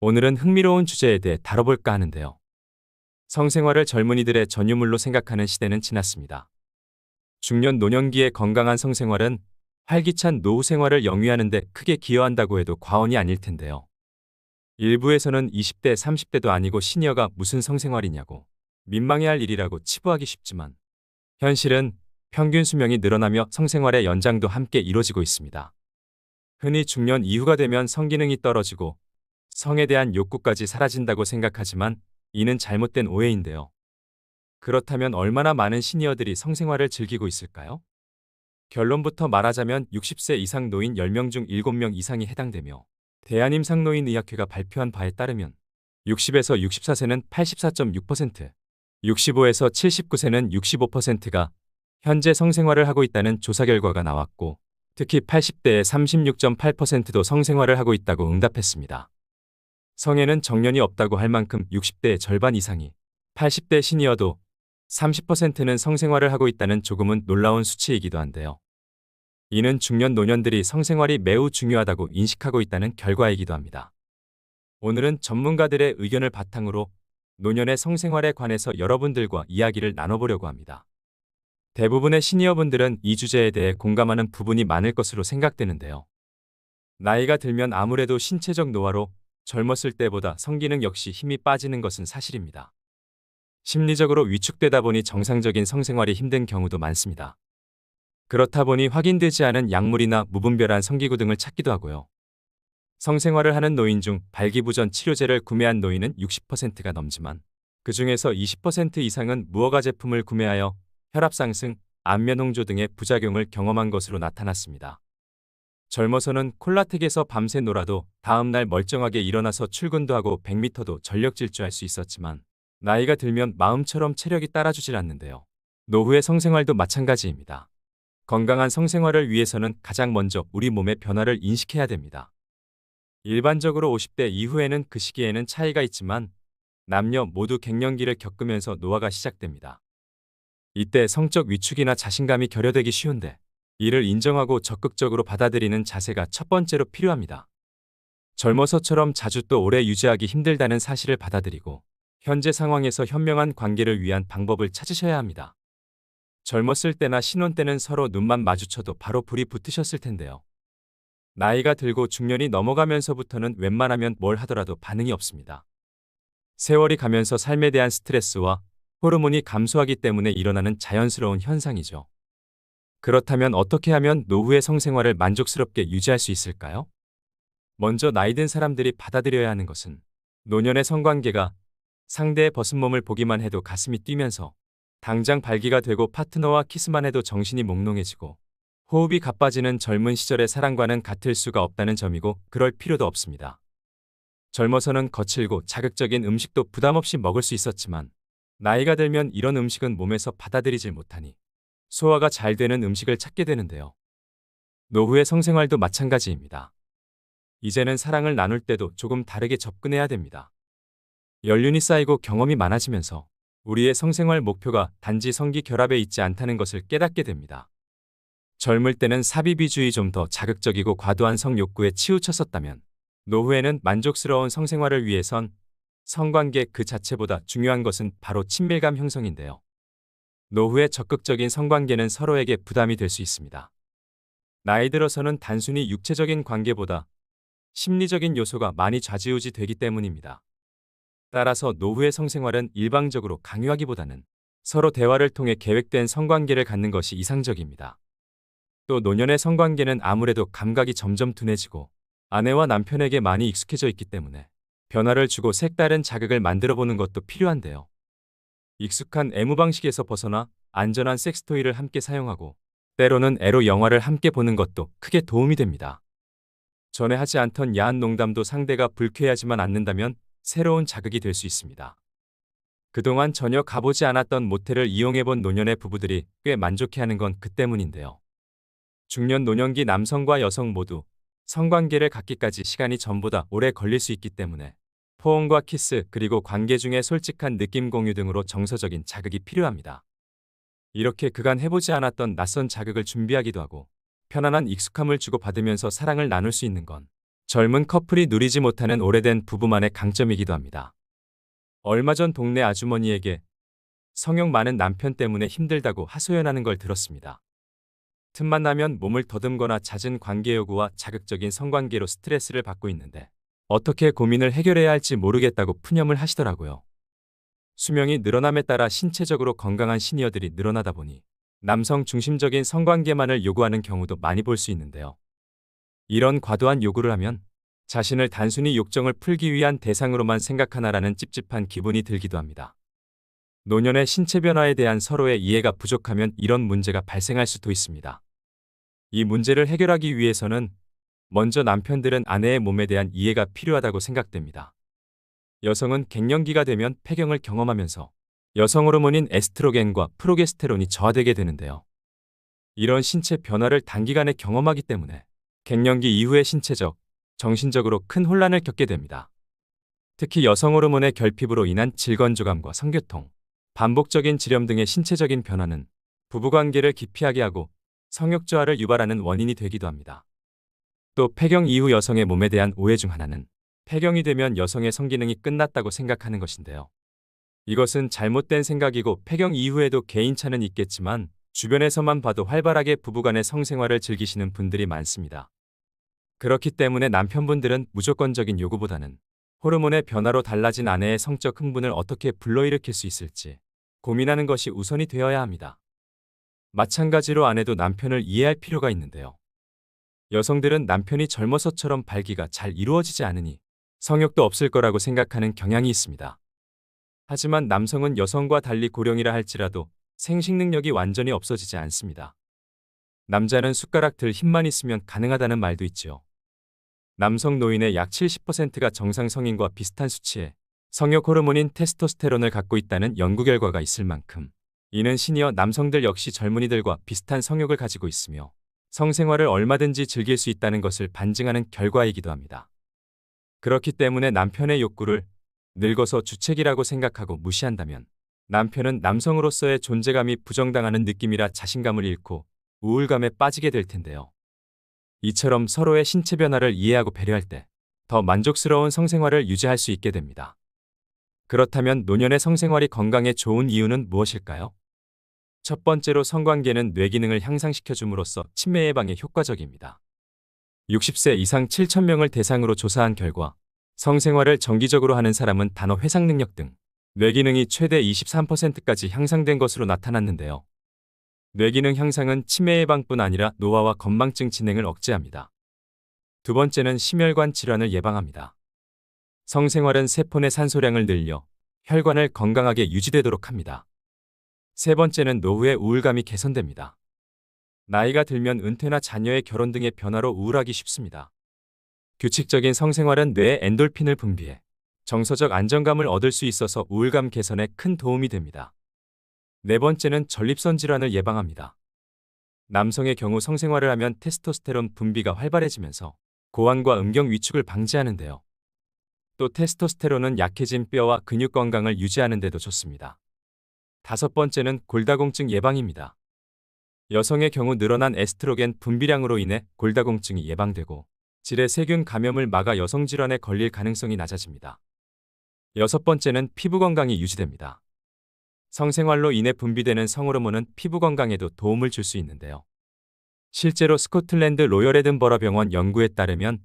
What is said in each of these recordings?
오늘은 흥미로운 주제에 대해 다뤄볼까 하는데요. 성생활을 젊은이들의 전유물로 생각하는 시대는 지났습니다. 중년 노년기의 건강한 성생활은 활기찬 노후 생활을 영위하는 데 크게 기여한다고 해도 과언이 아닐 텐데요. 일부에서는 20대, 30대도 아니고 시니어가 무슨 성생활이냐고 민망해할 일이라고 치부하기 쉽지만 현실은 평균 수명이 늘어나며 성생활의 연장도 함께 이뤄지고 있습니다. 흔히 중년 이후가 되면 성기능이 떨어지고 성에 대한 욕구까지 사라진다고 생각하지만 이는 잘못된 오해인데요. 그렇다면 얼마나 많은 시니어들이 성생활을 즐기고 있을까요? 결론부터 말하자면 60세 이상 노인 10명 중 7명 이상이 해당되며 대한임상노인의학회가 발표한 바에 따르면 60에서 64세는 84.6%, 65에서 79세는 65%가 현재 성생활을 하고 있다는 조사 결과가 나왔고 특히 80대의 36.8%도 성생활을 하고 있다고 응답했습니다. 성에는 정년이 없다고 할 만큼 60대의 절반 이상이 80대 시니어도 30%는 성생활을 하고 있다는 조금은 놀라운 수치이기도 한데요. 이는 중년 노년들이 성생활이 매우 중요하다고 인식하고 있다는 결과이기도 합니다. 오늘은 전문가들의 의견을 바탕으로 노년의 성생활에 관해서 여러분들과 이야기를 나눠보려고 합니다. 대부분의 시니어분들은 이 주제에 대해 공감하는 부분이 많을 것으로 생각되는데요. 나이가 들면 아무래도 신체적 노화로 젊었을 때보다 성기능 역시 힘이 빠지는 것은 사실입니다. 심리적으로 위축되다 보니 정상적인 성생활이 힘든 경우도 많습니다. 그렇다 보니 확인되지 않은 약물이나 무분별한 성기구 등을 찾기도 하고요. 성생활을 하는 노인 중 발기부전 치료제를 구매한 노인은 60%가 넘지만 그 중에서 20% 이상은 무허가 제품을 구매하여 혈압 상승, 안면 홍조 등의 부작용을 경험한 것으로 나타났습니다. 젊어서는 콜라텍에서 밤새 놀아도 다음날 멀쩡하게 일어나서 출근도 하고 100m도 전력 질주할 수 있었지만 나이가 들면 마음처럼 체력이 따라주질 않는데요. 노후의 성생활도 마찬가지입니다. 건강한 성생활을 위해서는 가장 먼저 우리 몸의 변화를 인식해야 됩니다. 일반적으로 50대 이후에는 그 시기에는 차이가 있지만 남녀 모두 갱년기를 겪으면서 노화가 시작됩니다. 이때 성적 위축이나 자신감이 결여되기 쉬운데 이를 인정하고 적극적으로 받아들이는 자세가 첫 번째로 필요합니다. 젊어서처럼 자주 또 오래 유지하기 힘들다는 사실을 받아들이고 현재 상황에서 현명한 관계를 위한 방법을 찾으셔야 합니다. 젊었을 때나 신혼 때는 서로 눈만 마주쳐도 바로 불이 붙으셨을 텐데요. 나이가 들고 중년이 넘어가면서부터는 웬만하면 뭘 하더라도 반응이 없습니다. 세월이 가면서 삶에 대한 스트레스와 호르몬이 감소하기 때문에 일어나는 자연스러운 현상이죠. 그렇다면 어떻게 하면 노후의 성생활을 만족스럽게 유지할 수 있을까요? 먼저 나이 든 사람들이 받아들여야 하는 것은 노년의 성관계가 상대의 벗은 몸을 보기만 해도 가슴이 뛰면서 당장 발기가 되고 파트너와 키스만 해도 정신이 몽롱해지고 호흡이 가빠지는 젊은 시절의 사랑과는 같을 수가 없다는 점이고 그럴 필요도 없습니다. 젊어서는 거칠고 자극적인 음식도 부담 없이 먹을 수 있었지만 나이가 들면 이런 음식은 몸에서 받아들이질 못하니 소화가 잘 되는 음식을 찾게 되는데요. 노후의 성생활도 마찬가지입니다. 이제는 사랑을 나눌 때도 조금 다르게 접근해야 됩니다. 연륜이 쌓이고 경험이 많아지면서 우리의 성생활 목표가 단지 성기 결합에 있지 않다는 것을 깨닫게 됩니다. 젊을 때는 사비비주의 좀 더 자극적이고 과도한 성욕구에 치우쳤었다면 노후에는 만족스러운 성생활을 위해선 성관계 그 자체보다 중요한 것은 바로 친밀감 형성인데요. 노후의 적극적인 성관계는 서로에게 부담이 될 수 있습니다. 나이 들어서는 단순히 육체적인 관계보다 심리적인 요소가 많이 좌지우지 되기 때문입니다. 따라서 노후의 성생활은 일방적으로 강요하기보다는 서로 대화를 통해 계획된 성관계를 갖는 것이 이상적입니다. 또 노년의 성관계는 아무래도 감각이 점점 둔해지고 아내와 남편에게 많이 익숙해져 있기 때문에 변화를 주고 색다른 자극을 만들어 보는 것도 필요한데요. 익숙한 애무 방식에서 벗어나 안전한 섹스토이를 함께 사용하고 때로는 에로 영화를 함께 보는 것도 크게 도움이 됩니다. 전에 하지 않던 야한 농담도 상대가 불쾌하지만 않는다면 새로운 자극이 될 수 있습니다. 그동안 전혀 가보지 않았던 모텔을 이용해본 노년의 부부들이 꽤 만족해하는 건 그 때문인데요. 중년 노년기 남성과 여성 모두 성관계를 갖기까지 시간이 전보다 오래 걸릴 수 있기 때문에 포옹과 키스 그리고 관계 중에 솔직한 느낌 공유 등으로 정서적인 자극이 필요합니다. 이렇게 그간 해보지 않았던 낯선 자극을 준비하기도 하고 편안한 익숙함을 주고받으면서 사랑을 나눌 수 있는 건 젊은 커플이 누리지 못하는 오래된 부부만의 강점이기도 합니다. 얼마 전 동네 아주머니에게 성욕 많은 남편 때문에 힘들다고 하소연하는 걸 들었습니다. 틈만 나면 몸을 더듬거나 잦은 관계 요구와 자극적인 성관계로 스트레스를 받고 있는데 어떻게 고민을 해결해야 할지 모르겠다고 푸념을 하시더라고요. 수명이 늘어남에 따라 신체적으로 건강한 시니어들이 늘어나다 보니 남성 중심적인 성관계만을 요구하는 경우도 많이 볼 수 있는데요. 이런 과도한 요구를 하면 자신을 단순히 욕정을 풀기 위한 대상으로만 생각하나라는 찝찝한 기분이 들기도 합니다. 노년의 신체 변화에 대한 서로의 이해가 부족하면 이런 문제가 발생할 수도 있습니다. 이 문제를 해결하기 위해서는 먼저 남편들은 아내의 몸에 대한 이해가 필요하다고 생각됩니다. 여성은 갱년기가 되면 폐경을 경험하면서 여성 호르몬인 에스트로겐과 프로게스테론이 저하되게 되는데요. 이런 신체 변화를 단기간에 경험하기 때문에 갱년기 이후의 신체적, 정신적으로 큰 혼란을 겪게 됩니다. 특히 여성 호르몬의 결핍으로 인한 질건조감과 성교통, 반복적인 지렴 등의 신체적인 변화는 부부관계를 기피하게 하고 성욕 저하를 유발하는 원인이 되기도 합니다. 또 폐경 이후 여성의 몸에 대한 오해 중 하나는 폐경이 되면 여성의 성기능이 끝났다고 생각하는 것인데요. 이것은 잘못된 생각이고 폐경 이후에도 개인차는 있겠지만 주변에서만 봐도 활발하게 부부간의 성생활을 즐기시는 분들이 많습니다. 그렇기 때문에 남편분들은 무조건적인 요구보다는 호르몬의 변화로 달라진 아내의 성적 흥분을 어떻게 불러일으킬 수 있을지 고민하는 것이 우선이 되어야 합니다. 마찬가지로 아내도 남편을 이해할 필요가 있는데요. 여성들은 남편이 젊어서처럼 발기가 잘 이루어지지 않으니 성욕도 없을 거라고 생각하는 경향이 있습니다. 하지만 남성은 여성과 달리 고령이라 할지라도 생식 능력이 완전히 없어지지 않습니다. 남자는 숟가락 들 힘만 있으면 가능하다는 말도 있지요. 남성 노인의 약 70%가 정상 성인과 비슷한 수치의 성욕 호르몬인 테스토스테론을 갖고 있다는 연구 결과가 있을 만큼 이는 시니어 남성들 역시 젊은이들과 비슷한 성욕을 가지고 있으며 성생활을 얼마든지 즐길 수 있다는 것을 반증하는 결과이기도 합니다. 그렇기 때문에 남편의 욕구를 늙어서 주책이라고 생각하고 무시한다면 남편은 남성으로서의 존재감이 부정당하는 느낌이라 자신감을 잃고 우울감에 빠지게 될 텐데요. 이처럼 서로의 신체 변화를 이해하고 배려할 때 더 만족스러운 성생활을 유지할 수 있게 됩니다. 그렇다면 노년의 성생활이 건강에 좋은 이유는 무엇일까요? 첫 번째로 성관계는 뇌기능을 향상시켜 줌으로써 치매 예방에 효과적입니다. 60세 이상 7,000명을 대상으로 조사한 결과 성생활을 정기적으로 하는 사람은 단어 회상 능력 등 뇌기능이 최대 23%까지 향상된 것으로 나타났는데요. 뇌기능 향상은 치매 예방뿐 아니라 노화와 건망증 진행을 억제합니다. 두 번째는 심혈관 질환을 예방합니다. 성생활은 세포 내 산소량을 늘려 혈관을 건강하게 유지되도록 합니다. 세 번째는 노후의 우울감이 개선됩니다. 나이가 들면 은퇴나 자녀의 결혼 등의 변화로 우울하기 쉽습니다. 규칙적인 성생활은 뇌에 엔돌핀을 분비해 정서적 안정감을 얻을 수 있어서 우울감 개선에 큰 도움이 됩니다. 네 번째는 전립선 질환을 예방합니다. 남성의 경우 성생활을 하면 테스토스테론 분비가 활발해지면서 고환과 음경 위축을 방지하는데요. 또 테스토스테론은 약해진 뼈와 근육 건강을 유지하는 데도 좋습니다. 다섯 번째는 골다공증 예방입니다. 여성의 경우 늘어난 에스트로겐 분비량으로 인해 골다공증이 예방되고 질의 세균 감염을 막아 여성 질환에 걸릴 가능성이 낮아집니다. 여섯 번째는 피부 건강이 유지됩니다. 성생활로 인해 분비되는 성호르몬은 피부 건강에도 도움을 줄 수 있는데요. 실제로 스코틀랜드 로열 에든버러 병원 연구에 따르면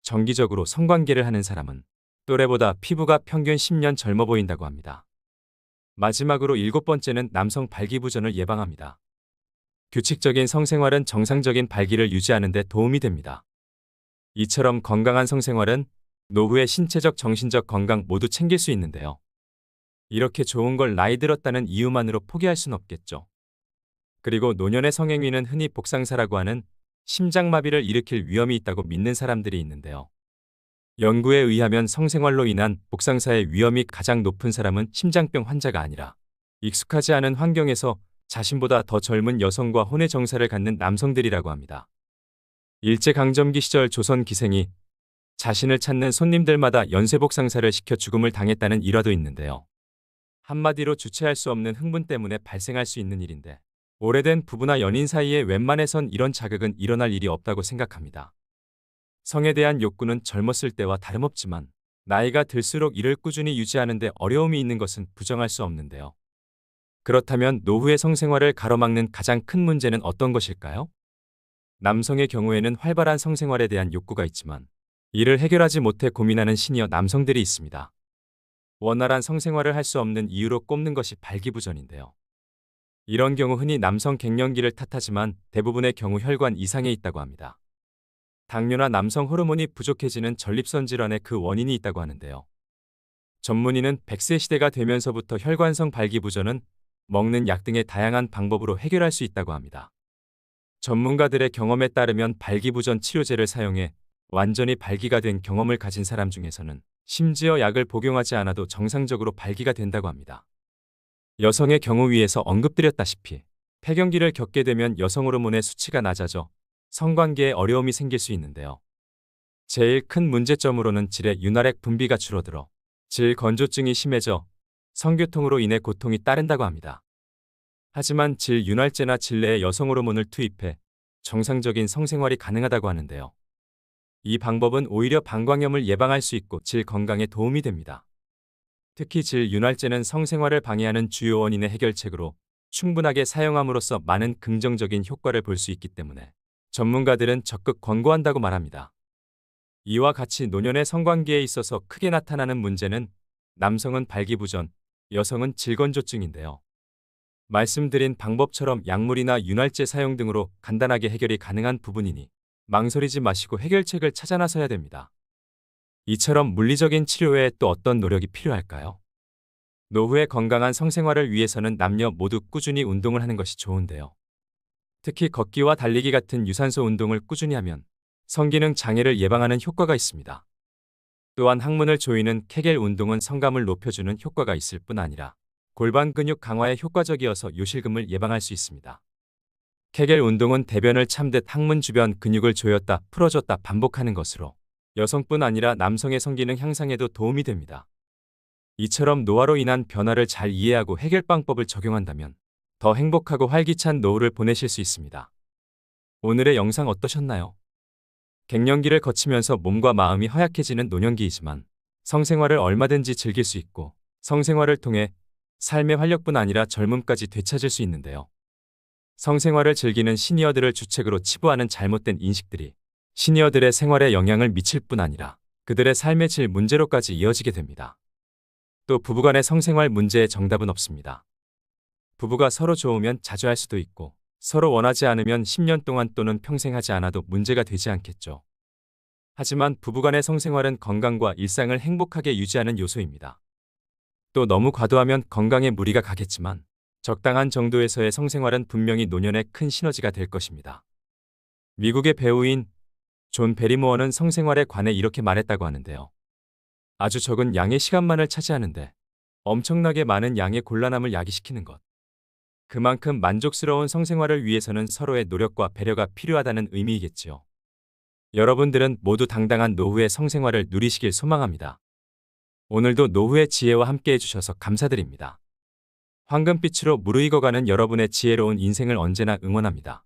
정기적으로 성관계를 하는 사람은 또래보다 피부가 평균 10년 젊어 보인다고 합니다. 마지막으로 일곱 번째는 남성 발기부전을 예방합니다. 규칙적인 성생활은 정상적인 발기를 유지하는 데 도움이 됩니다. 이처럼 건강한 성생활은 노후의 신체적 정신적 건강 모두 챙길 수 있는데요. 이렇게 좋은 걸 나이 들었다는 이유만으로 포기할 순 없겠죠. 그리고 노년의 성행위는 흔히 복상사라고 하는 심장마비를 일으킬 위험이 있다고 믿는 사람들이 있는데요. 연구에 의하면 성생활로 인한 복상사의 위험이 가장 높은 사람은 심장병 환자가 아니라 익숙하지 않은 환경에서 자신보다 더 젊은 여성과 혼의 정사를 갖는 남성들이라고 합니다. 일제강점기 시절 조선 기생이 자신을 찾는 손님들마다 연쇄복상사를 시켜 죽음을 당했다는 일화도 있는데요. 한마디로 주체할 수 없는 흥분 때문에 발생할 수 있는 일인데 오래된 부부나 연인 사이에 웬만해선 이런 자극은 일어날 일이 없다고 생각합니다. 성에 대한 욕구는 젊었을 때와 다름없지만 나이가 들수록 이를 꾸준히 유지하는데 어려움이 있는 것은 부정할 수 없는데요. 그렇다면 노후의 성생활을 가로막는 가장 큰 문제는 어떤 것일까요? 남성의 경우에는 활발한 성생활에 대한 욕구가 있지만 이를 해결하지 못해 고민하는 시니어 남성들이 있습니다. 원활한 성생활을 할 수 없는 이유로 꼽는 것이 발기부전인데요. 이런 경우 흔히 남성 갱년기를 탓하지만 대부분의 경우 혈관 이상에 있다고 합니다. 당뇨나 남성 호르몬이 부족해지는 전립선 질환의 그 원인이 있다고 하는데요. 전문의는 100세 시대가 되면서부터 혈관성 발기부전은 먹는 약 등의 다양한 방법으로 해결할 수 있다고 합니다. 전문가들의 경험에 따르면 발기부전 치료제를 사용해 완전히 발기가 된 경험을 가진 사람 중에서는 심지어 약을 복용하지 않아도 정상적으로 발기가 된다고 합니다. 여성의 경우 위에서 언급드렸다시피 폐경기를 겪게 되면 여성 호르몬의 수치가 낮아져 성관계에 어려움이 생길 수 있는데요. 제일 큰 문제점으로는 질의 윤활액 분비가 줄어들어 질 건조증이 심해져 성교통으로 인해 고통이 따른다고 합니다. 하지만 질 윤활제나 질 내에 여성 호르몬을 투입해 정상적인 성생활이 가능하다고 하는데요. 이 방법은 오히려 방광염을 예방할 수 있고 질 건강에 도움이 됩니다. 특히 질 윤활제는 성생활을 방해하는 주요 원인의 해결책으로 충분하게 사용함으로써 많은 긍정적인 효과를 볼 수 있기 때문에 전문가들은 적극 권고한다고 말합니다. 이와 같이 노년의 성관계에 있어서 크게 나타나는 문제는 남성은 발기부전, 여성은 질건조증인데요. 말씀드린 방법처럼 약물이나 윤활제 사용 등으로 간단하게 해결이 가능한 부분이니 망설이지 마시고 해결책을 찾아 나서야 됩니다. 이처럼 물리적인 치료 외에 또 어떤 노력이 필요할까요? 노후의 건강한 성생활을 위해서는 남녀 모두 꾸준히 운동을 하는 것이 좋은데요. 특히 걷기와 달리기 같은 유산소 운동을 꾸준히 하면 성기능 장애를 예방하는 효과가 있습니다. 또한 항문을 조이는 케겔 운동은 성감을 높여주는 효과가 있을 뿐 아니라 골반 근육 강화에 효과적이어서 요실금을 예방할 수 있습니다. 케겔 운동은 대변을 참듯 항문 주변 근육을 조였다 풀어줬다 반복하는 것으로 여성뿐 아니라 남성의 성기능 향상에도 도움이 됩니다. 이처럼 노화로 인한 변화를 잘 이해하고 해결방법을 적용한다면 더 행복하고 활기찬 노후를 보내실 수 있습니다. 오늘의 영상 어떠셨나요? 갱년기를 거치면서 몸과 마음이 허약해지는 노년기이지만 성생활을 얼마든지 즐길 수 있고 성생활을 통해 삶의 활력뿐 아니라 젊음까지 되찾을 수 있는데요. 성생활을 즐기는 시니어들을 주책으로 치부하는 잘못된 인식들이 시니어들의 생활에 영향을 미칠 뿐 아니라 그들의 삶의 질 문제로까지 이어지게 됩니다. 또 부부간의 성생활 문제의 정답은 없습니다. 부부가 서로 좋으면 자주 할 수도 있고 서로 원하지 않으면 10년 동안 또는 평생 하지 않아도 문제가 되지 않겠죠. 하지만 부부간의 성생활은 건강과 일상을 행복하게 유지하는 요소입니다. 또 너무 과도하면 건강에 무리가 가겠지만 적당한 정도에서의 성생활은 분명히 노년에 큰 시너지가 될 것입니다. 미국의 배우인 존 베리모어는 성생활에 관해 이렇게 말했다고 하는데요. 아주 적은 양의 시간만을 차지하는데 엄청나게 많은 양의 곤란함을 야기시키는 것. 그만큼 만족스러운 성생활을 위해서는 서로의 노력과 배려가 필요하다는 의미이겠지요. 여러분들은 모두 당당한 노후의 성생활을 누리시길 소망합니다. 오늘도 노후의 지혜와 함께 해주셔서 감사드립니다. 황금빛으로 무르익어가는 여러분의 지혜로운 인생을 언제나 응원합니다.